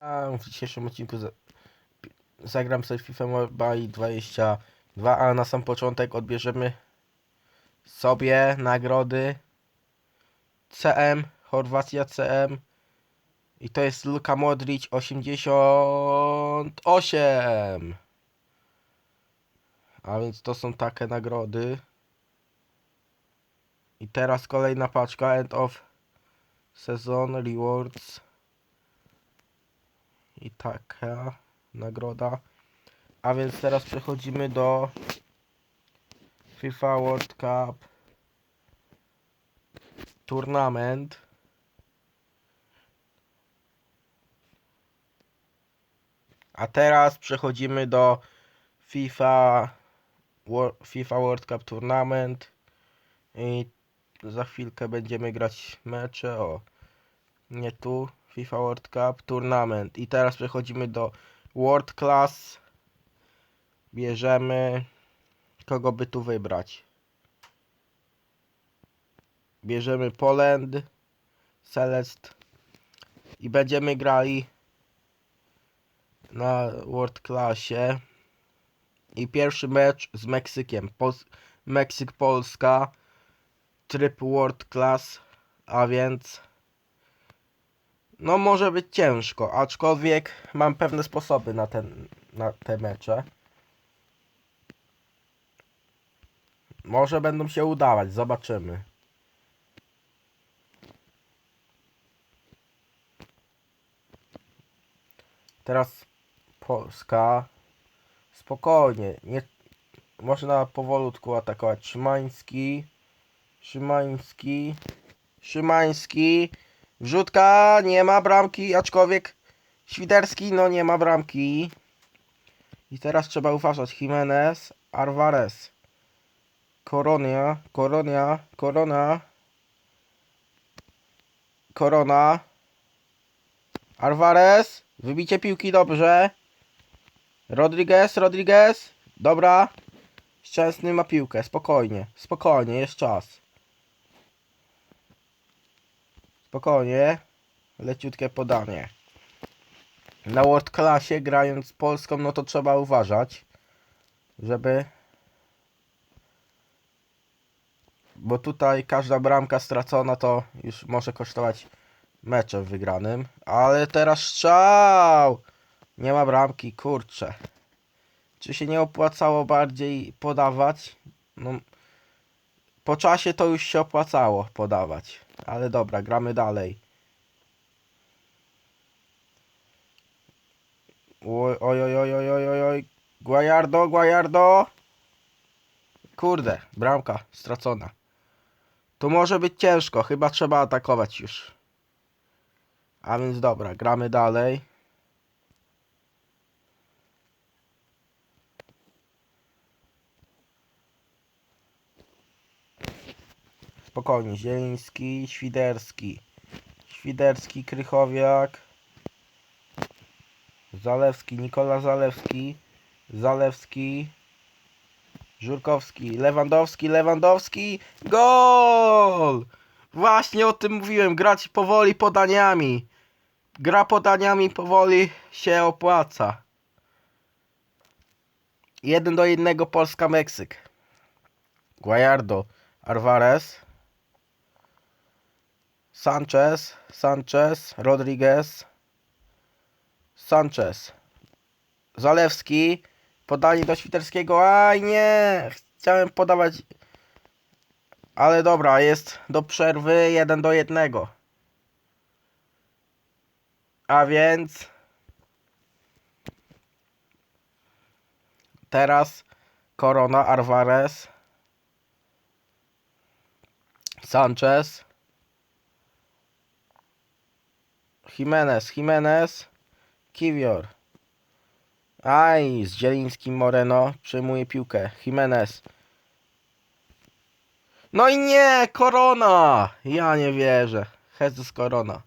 A w dzisiejszym odcinku zagram sobie FIFA Mobile 22, a na sam początek odbierzemy sobie nagrody CM, Chorwacja CM i to jest Luka Modric 88 a więc to są takie nagrody. I teraz kolejna paczka End of Season Rewards i taka nagroda. A więc teraz przechodzimy do FIFA World Cup Tournament. A teraz przechodzimy do FIFA FIFA World Cup Tournament i za chwilkę będziemy grać mecze. O, nie tu. FIFA World Cup Tournament. I teraz przechodzimy do World Class. Bierzemy. Kogo by tu wybrać? Bierzemy Poland. Celest. I będziemy grali na World Classie. I pierwszy mecz z Meksykiem. Pos Meksyk Polska. Tryb World Class. A więc no może być ciężko, aczkolwiek mam pewne sposoby na, ten, na te mecze. Może będą się udawać, zobaczymy. Teraz Polska. Spokojnie, nie można powolutku atakować. Szymański, Szymański, Szymański. Wrzutka, nie ma bramki, aczkolwiek Świderski, no nie ma bramki. I teraz trzeba uważać. Jimenez, Alvarez, Koronia, Koronia, Korona, Korona, Alvarez, wybicie piłki dobrze. Rodriguez, Rodriguez, dobra. Szczęsny ma piłkę, spokojnie, spokojnie, jest czas. Spokojnie. Leciutkie podanie. Na World Classie grając z Polską, no to trzeba uważać, żeby... Bo tutaj każda bramka stracona to już może kosztować meczem wygranym. Ale teraz strzał! Nie ma bramki, kurczę. Czy się nie opłacało bardziej podawać? No, po czasie to już się opłacało podawać. Ale dobra, gramy dalej. Oj, oj, oj, oj, oj, oj, oj. Guajardo, Guajardo. Kurde, bramka stracona. Tu może być ciężko, chyba trzeba atakować już. A więc dobra, gramy dalej. Spokojnie, Zieliński, Świderski. Świderski, Krychowiak. Zalewski, Nikola Zalewski. Zalewski. Żurkowski, Lewandowski, Lewandowski. Gol! Właśnie o tym mówiłem, grać powoli podaniami. Gra podaniami powoli się opłaca. Jeden do jednego Polska-Meksyk. Guajardo, Alvarez. Sanchez, Sanchez, Rodriguez, Sanchez, Zalewski, podanie do Świterskiego, aj nie, chciałem podawać, ale dobra, jest do przerwy jeden do jednego. A więc teraz Corona, Alvarez, Sanchez, Jimenez, Jimenez, Kiwior. Aj, z Zielińskim Moreno przejmuje piłkę. Jimenez. No i nie, Korona! Ja nie wierzę. Jesus Korona.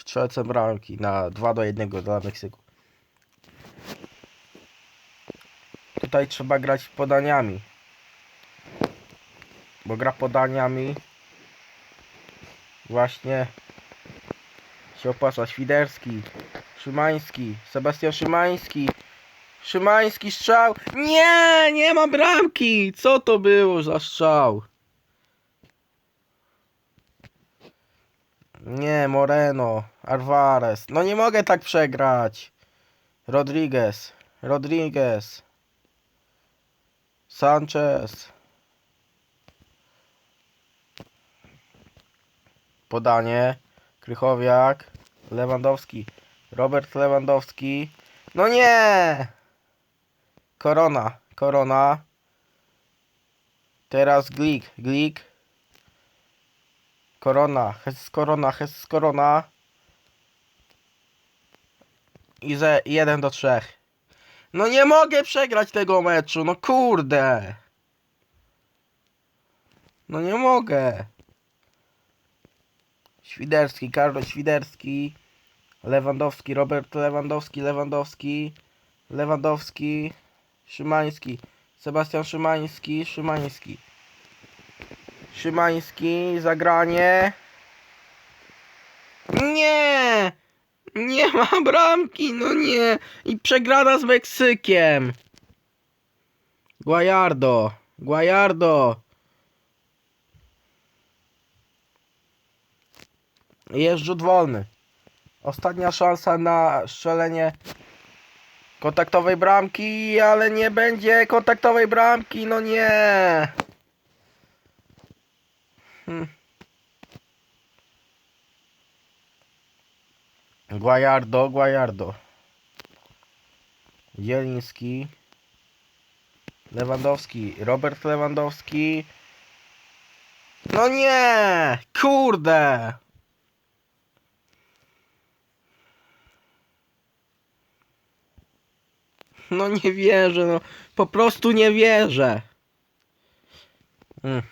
Strzelcem bramki na 2 do 1 dla Meksyku. Tutaj trzeba grać podaniami. Bo gra podaniami właśnie Się opłaca. Świderski. Szymański. Sebastian Szymański. Szymański strzał. Nie, nie ma bramki. Co to było za strzał? Nie, Moreno. Alvarez. No nie mogę tak przegrać. Rodriguez. Rodriguez. Sanchez. Podanie. Krychowiak. Lewandowski. Robert Lewandowski. No nie! Korona. Korona. Teraz Glik. Glik. Korona. Hes Korona. Hes Korona. I ze 1 do 3. No nie mogę przegrać tego meczu. No kurde. No nie mogę. Świderski, Karol Świderski, Lewandowski, Robert Lewandowski, Lewandowski, Lewandowski, Szymański, Sebastian Szymański, Szymański, Szymański, zagranie. Nie! Nie ma bramki, no nie! I przegrana z Meksykiem. Guajardo, Guajardo. Jest rzut wolny. Ostatnia szansa na strzelenie kontaktowej bramki, ale nie będzie kontaktowej bramki, no nie. Hmm. Guajardo, Guajardo. Zieliński. Lewandowski, Robert Lewandowski. No nie! Kurde! No nie wierzę, no. Po prostu nie wierzę.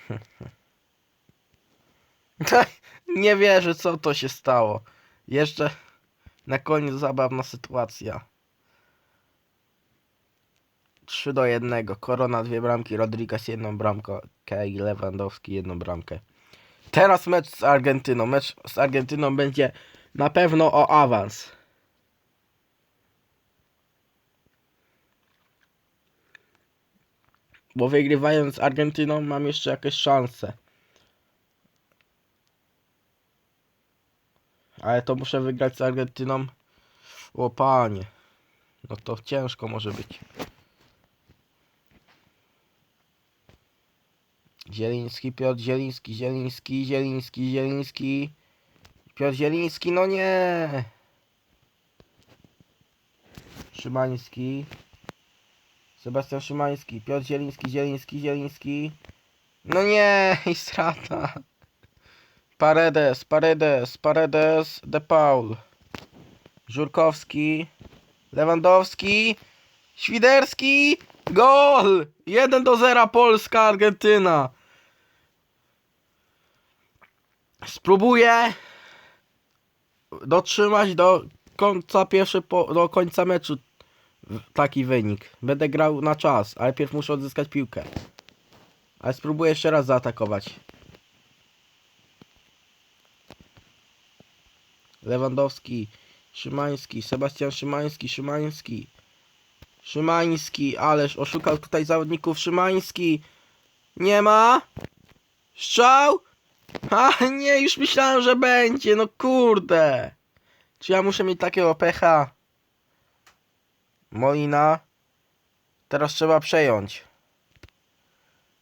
Nie wierzę, co to się stało. Jeszcze na koniec zabawna sytuacja. 3 do 1. Korona dwie bramki, Rodriguez jedną bramkę, Kej Lewandowski jedną bramkę. Teraz mecz z Argentyną. Mecz z Argentyną będzie na pewno o awans. Bo wygrywając z Argentyną mam jeszcze jakieś szanse. Ale to muszę wygrać z Argentyną. O panie. No to ciężko może być. Zieliński, Piotr Zieliński, Zieliński, Zieliński, Zieliński. Piotr Zieliński, no nie. Szymański. Sebastian Szymański, Piotr Zieliński, Zieliński, Zieliński. No nie, i strata. Paredes, Paredes, Paredes, De Paul. Żurkowski, Lewandowski, Świderski, gol! 1 do 0 Polska, Argentyna. Spróbuję dotrzymać do końca pierwszy po, do końca meczu taki wynik. Będę grał na czas, ale pierw muszę odzyskać piłkę. Ale spróbuję jeszcze raz zaatakować. Lewandowski, Szymański, Sebastian Szymański, Szymański. Szymański, ależ oszukał tutaj zawodników Szymański. Nie ma? Strzał? A nie, już myślałem, że będzie, no kurde. Czy ja muszę mieć takiego pecha? Molina. Teraz trzeba przejąć.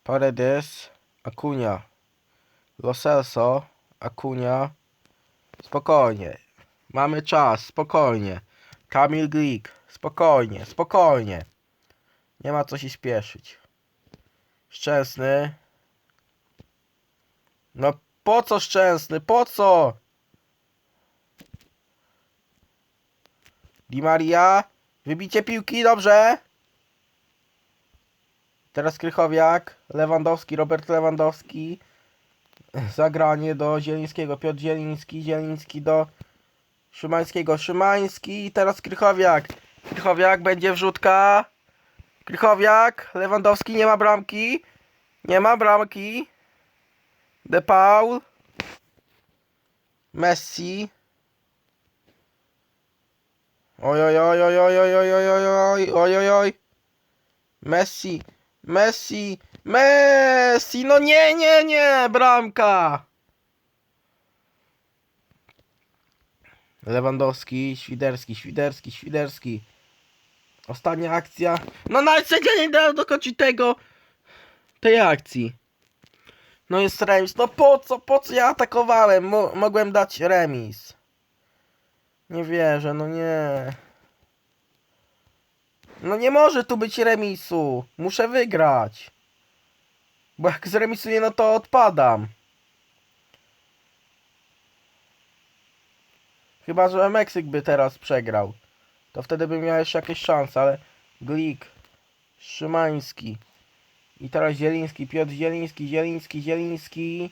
Paredes, Acuna, Lo Celso, Acuna. Spokojnie. Mamy czas, spokojnie. Kamil Glik, spokojnie, spokojnie. Nie ma co się spieszyć. Szczęsny. No po co szczęsny? Po co? Di Maria. Wybicie piłki, dobrze. Teraz Krychowiak, Lewandowski, Robert Lewandowski. Zagranie do Zielińskiego, Piotr Zieliński, Zieliński do Szymańskiego, Szymański i teraz Krychowiak. Krychowiak będzie wrzutka. Krychowiak, Lewandowski, nie ma bramki. Nie ma bramki. De Paul. Messi. Oj, oj, oj, oj, oj, oj, oj, oj, oj, oj, oj, oj. Messi, Messi, Messi, no nie, nie, nie, bramka. Lewandowski, Świderski, Świderski, Świderski. Ostatnia akcja. No nawet nie dał dokończyć tego, tej akcji. No jest remis. No po co, po co ja atakowałem? Mo mogłem dać remis. Nie wierzę, no nie. No nie może tu być remisu. Muszę wygrać. Bo jak zremisuję, no to odpadam. Chyba, że Meksyk by teraz przegrał. To wtedy bym miał jeszcze jakieś szanse, ale Glik, Szymański i teraz Zieliński, Piotr Zieliński, Zieliński, Zieliński,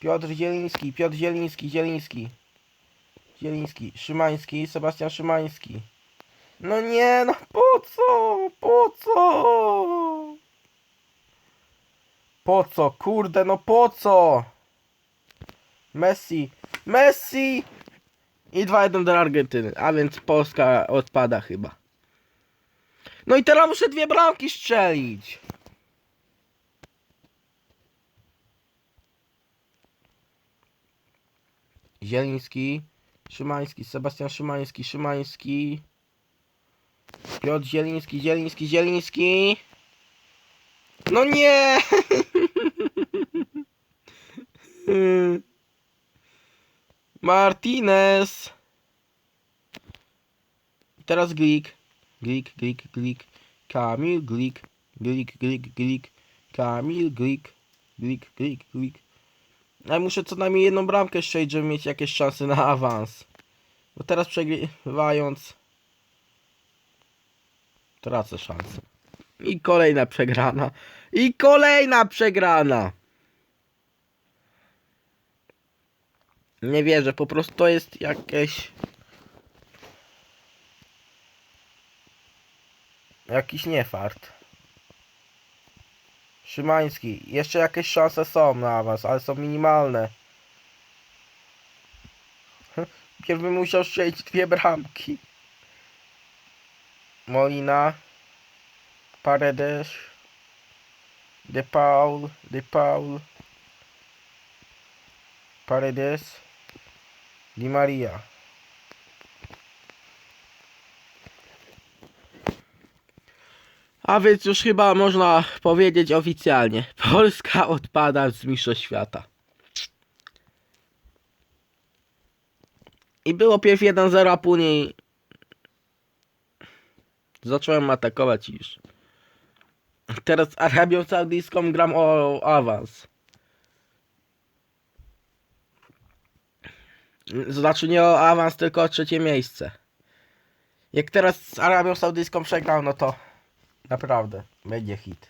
Piotr Zieliński, Piotr Zieliński, Zieliński, Zieliński, Szymański, Sebastian Szymański. No nie, no po co? Po co? Po co? Kurde, no po co? Messi, Messi! I 2-1 do Argentyny, a więc Polska odpada chyba. No i teraz muszę dwie bramki strzelić. Zieliński, Szymański, Sebastian Szymański, Szymański, Piotr Zieliński, Zieliński, Zieliński. No nie! Martinez. Teraz Glik. Glik, Glik, Glik. Kamil, Glik. Glik, Glik, Glik. Kamil, Glik. Glik, Glik, Glik. Ja muszę co najmniej jedną bramkę strzelić, żeby mieć jakieś szanse na awans. Bo teraz przegrywając tracę szansę. I kolejna przegrana. I kolejna przegrana. Nie wierzę, po prostu to jest jakieś... Jakiś niefart. Szymański. Jeszcze jakieś szanse są na was, ale są minimalne. Pierw bym musiał strzelić dwie bramki. Molina. Paredes. De Paul. De Paul. Paredes. Di Maria. A więc już chyba można powiedzieć oficjalnie. Polska odpada z Mistrzostw Świata. I było pierw 1-0, a później zacząłem atakować już. Teraz z Arabią Saudyjską gram o awans. Znaczy nie o awans, tylko o trzecie miejsce. Jak teraz z Arabią Saudyjską przegrał, no to naprawdę będzie hit.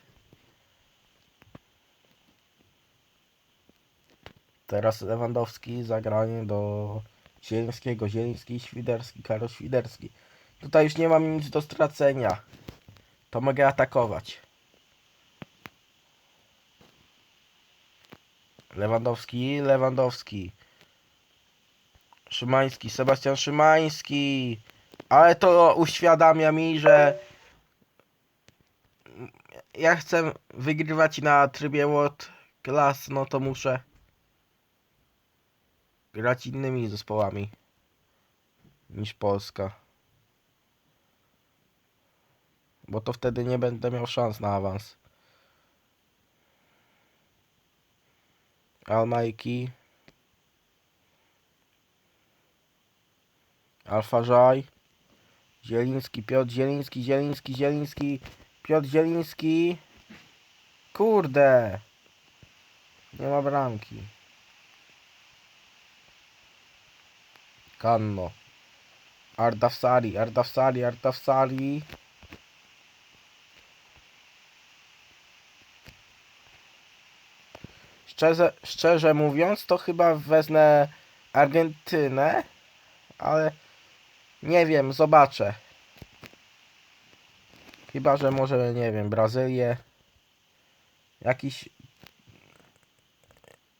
Teraz Lewandowski zagranie do Zielińskiego, Zieliński, Świderski, Karol Świderski. Tutaj już nie mam nic do stracenia. To mogę atakować. Lewandowski, Lewandowski. Szymański, Sebastian Szymański. Ale to uświadamia mi, że ja chcę wygrywać na trybie World Class, no to muszę grać innymi zespołami niż Polska. Bo to wtedy nie będę miał szans na awans. Almaiki. Alfażaj. Zieliński, Piotr Zieliński, Zieliński, Zieliński, Piotr Zieliński. Kurde. Nie ma bramki. Kanno. Ardafsari, Ardafsari, Ardafsari. Szczerze, szczerze mówiąc, to chyba wezmę Argentynę, ale nie wiem, zobaczę. Chyba, że może, nie wiem, Brazylię. Jakiś...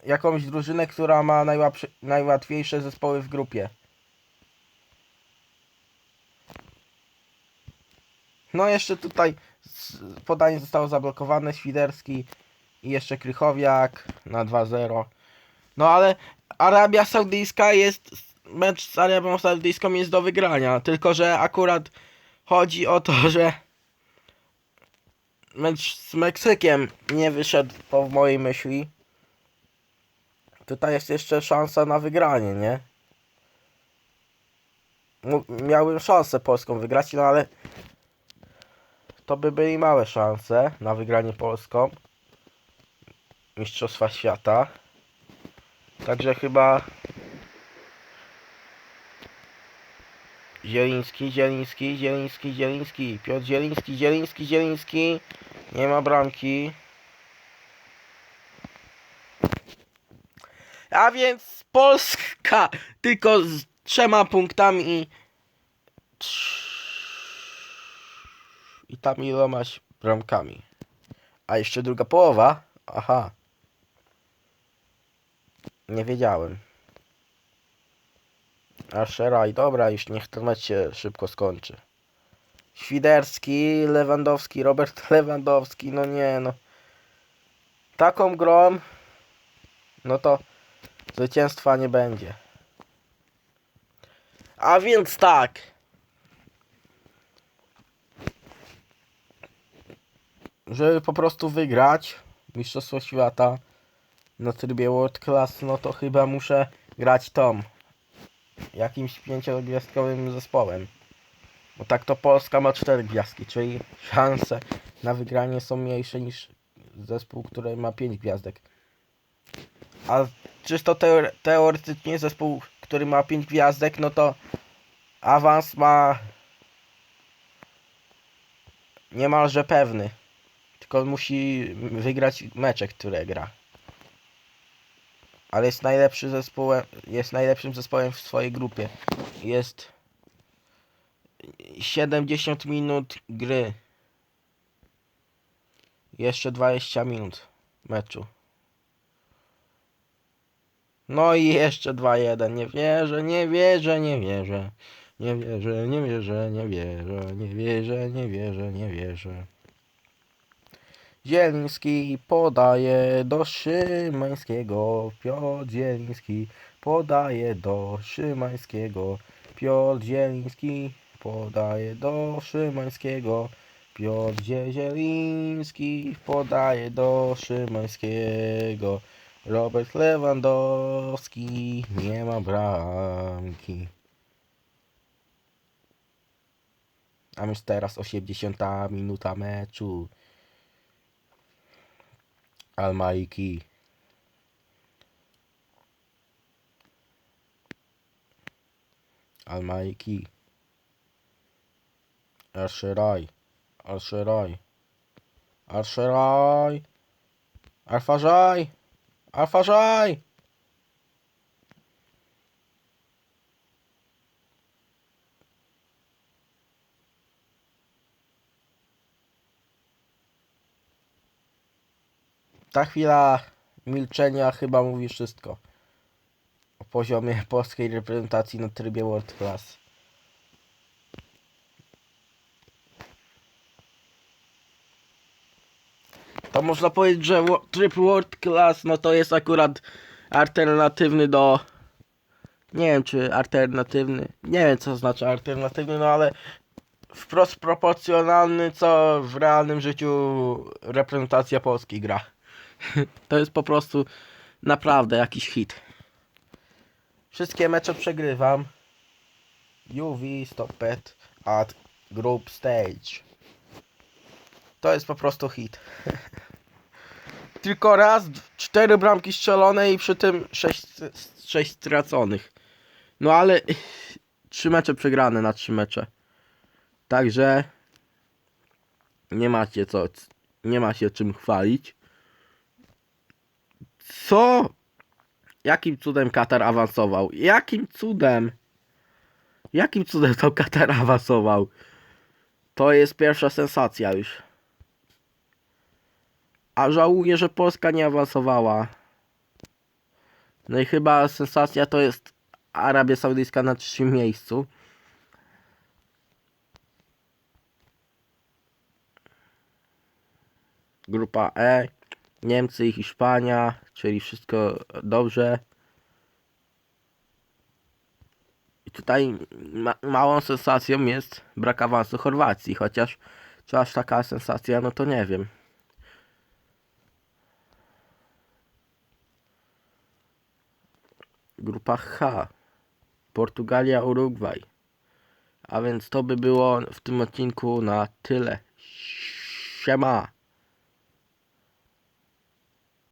Jakąś drużynę, która ma najłatwiejsze zespoły w grupie. No jeszcze tutaj podanie zostało zablokowane, Świderski i jeszcze Krychowiak na 2-0. No ale Arabia Saudyjska jest, mecz z Arabią Saudyjską jest do wygrania, tylko że akurat chodzi o to, że mecz z Meksykiem nie wyszedł po mojej myśli. Tutaj jest jeszcze szansa na wygranie, nie? Miałbym szansę Polską wygrać, no ale to by byli małe szanse na wygranie Polską. Mistrzostwa Świata. Także chyba Zieliński, Zieliński, Zieliński, Zieliński, Piotr Zieliński, Zieliński, Zieliński. Nie ma bramki. A więc Polska tylko z trzema punktami i i tam ilomaś bramkami. A jeszcze druga połowa? Aha. Nie wiedziałem. A Szeraj, dobra, już niech ten mecz się szybko skończy. Świderski, Lewandowski, Robert Lewandowski, no nie no. Taką grą, no to zwycięstwa nie będzie. A więc tak. Żeby po prostu wygrać Mistrzostwo Świata na trybie World Class, no to chyba muszę grać Tom. Jakimś pięciogwiazdkowym zespołem. Bo tak to Polska ma cztery gwiazdki, czyli szanse na wygranie są mniejsze niż zespół, który ma pięć gwiazdek. A czysto teore- teoretycznie zespół, który ma pięć gwiazdek, no to awans ma niemalże pewny. Tylko musi wygrać mecze, które gra. Ale jest najlepszy zespołem, jest najlepszym zespołem w swojej grupie. Jest 70 minut gry. Jeszcze 20 minut meczu. No i jeszcze 2-1. Nie wierzę, nie wierzę, nie wierzę. Nie wierzę, nie wierzę, nie wierzę, nie wierzę, nie wierzę, nie wierzę. Zieliński podaje do Szymańskiego. Piotr Zieliński podaje do Szymańskiego. Piotr Zieliński podaje do Szymańskiego. Piotr Zie- Zieliński podaje do Szymańskiego. Robert Lewandowski nie ma bramki. A już teraz 80 minuta meczu. almaiki almaiki Erşeray Erşeray Erşeray Erfacay Erfacay Ta chwila milczenia chyba mówi wszystko o poziomie polskiej reprezentacji na trybie World Class. To można powiedzieć, że tryb World Class no to jest akurat alternatywny do nie wiem czy alternatywny, nie wiem co znaczy alternatywny, no ale wprost proporcjonalny co w realnym życiu reprezentacja Polski gra. To jest po prostu naprawdę jakiś hit. Wszystkie mecze przegrywam. UV stopped at group stage. To jest po prostu hit. Tylko raz, cztery bramki strzelone i przy tym sześć, sześć straconych. No ale trzy mecze przegrane na trzy mecze. Także nie macie co, nie ma się czym chwalić. Co? Jakim cudem Katar awansował? Jakim cudem? Jakim cudem to Katar awansował? To jest pierwsza sensacja już. A żałuję, że Polska nie awansowała. No i chyba sensacja to jest Arabia Saudyjska na trzecim miejscu. Grupa E. Niemcy i Hiszpania, czyli wszystko dobrze. I tutaj ma małą sensacją jest brak awansu Chorwacji, chociaż czy aż taka sensacja, no to nie wiem. Grupa H. Portugalia, Urugwaj. A więc to by było w tym odcinku na tyle. Siema.